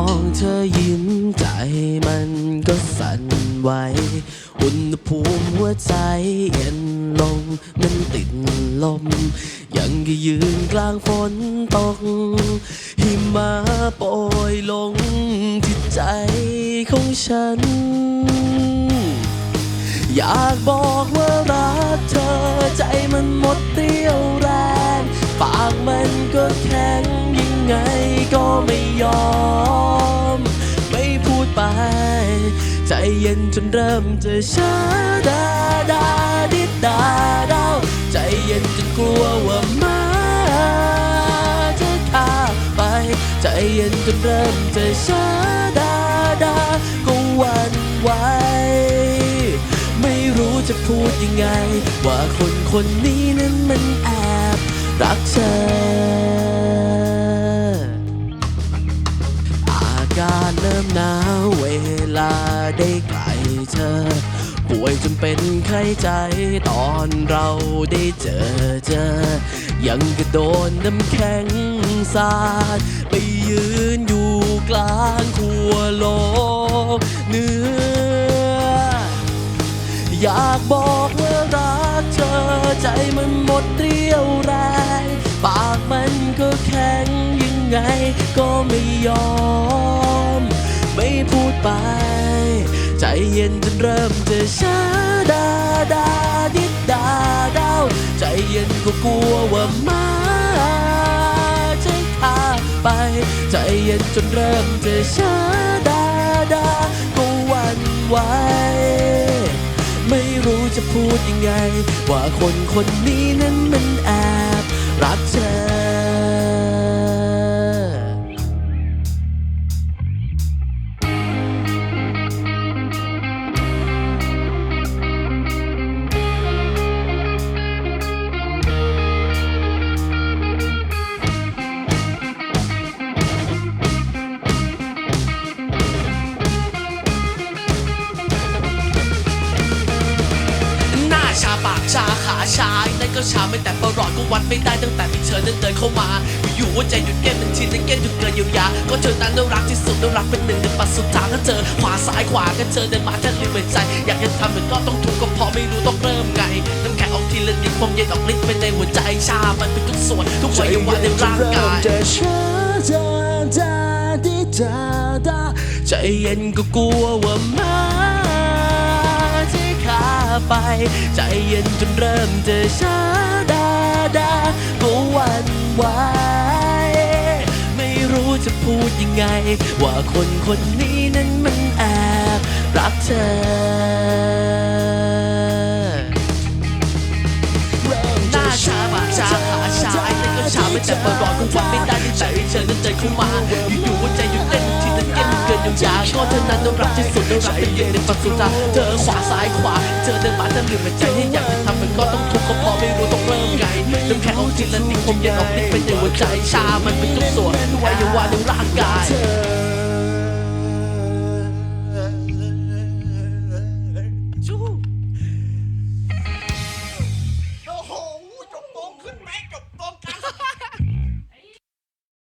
องเธอยิ้มใจมันก็สั่นไหวอุณหภูมิหัวใจเย็นลงมันติดลม ยังก็ยืนกลางฝนตก หิมะโปรยลงที่ใจของฉัน อยากบอกว่ารักเธอใจมันหมดเรี่ยวแรง ปากมันก็แข็งยังไงก็ไม่ยอม เย็นจนเริ่มจะช้าดาดาดิดาดาวใจเย็นจนกลัวว่ามาจะฆ่าไป ใจเย็นจนเริ่มจะช้าดาดาก็หวันไหวไม่รู้จะพูดยังไง ว่าคนคนนี้นั้นมันแอบรักเธอ การเริ่มหนาวเวลาได้ใกล้เธอ ป่วยจนเป็นไข้ใจตอนเราได้เจอเจอ ยังกระโดนน้ำแข็งสาด ไปยืนอยู่กลางขัวโลกเหนื้อ อยากบอกว่ารักเธอใจมันหมดเรี่ยวแรงปากมันก็แข็งยังไงก็ไม่ยอม ไป ใจเย็นจนเริ่มจะช้าดาดาดิดดาดาวใจเย็นก็กลัวว่ามาจะฆ่าไป ใจเย็นจนเริ่มจะช้าดาดาก็หวันไหวไม่รู้จะพูดยังไง ว่าคนคนนี้นั้นมันแอบ ชานั่นก็ชาไม่แต่ประหลอดก็วัดไม่ได้ตั้งแต่ที่เธอนั้นเดินเข้ามา อยู่ว่าใจหยุดเต้นทันทีนั้นเต้นหยุดเกินเยียวยาก็เธอนั้นน่ารักที่สุดน่ารักเป็นหนึ่งในปัจสุดท้ายก็เจอขวาซ้ายขวาก็เธอเดินมาแทบลืมหายใจ อยากจะทำมันก็ต้องถูกก็เพราะไม่รู้ต้องเริ่มไงน้ำแข็งออกทีละนิดความเย็นออกฤทธิ์ไปในหัวใจชา มันเป็นทุกส่วนทุกวัยวะในร่างกายจะช้าดาดาดิดาดาใจเย็นก็กลัวว่ามา ไป ใจเย็นจนเริ่มจะชาดาดาก็วันไหวไม่รู้จะพูดยังไง ว่าคนคนนี้นั้นมันแอบรักเธอหน้าชาปาชาขาชาไอ้ก็ชาไม่แต่ปรอดก็วัดไม่ได้ตั้งแต่ที่เธอนั้นเดินเข้ามาอยู่ๆว่าใจหยุดเต้นทีนั้นเต้นเกินเยียวยาก็เธอนั้นน่ารักที่สุดน่ารักเป็นหนึ่งในปัจจุบันเธอขวาซ้ายขวา อเดินมาจะลืมหัวใจที่อยากจะทำมันก็ต้องทุกข์ก็พอไม่รู้ต้องเริ่มไงน้ำแข็งออกทีละนิ่งผมยันออกนิ่งไปในหัวใจชามันเป็นทุกส่วนทุกวัยวะในร่างกาย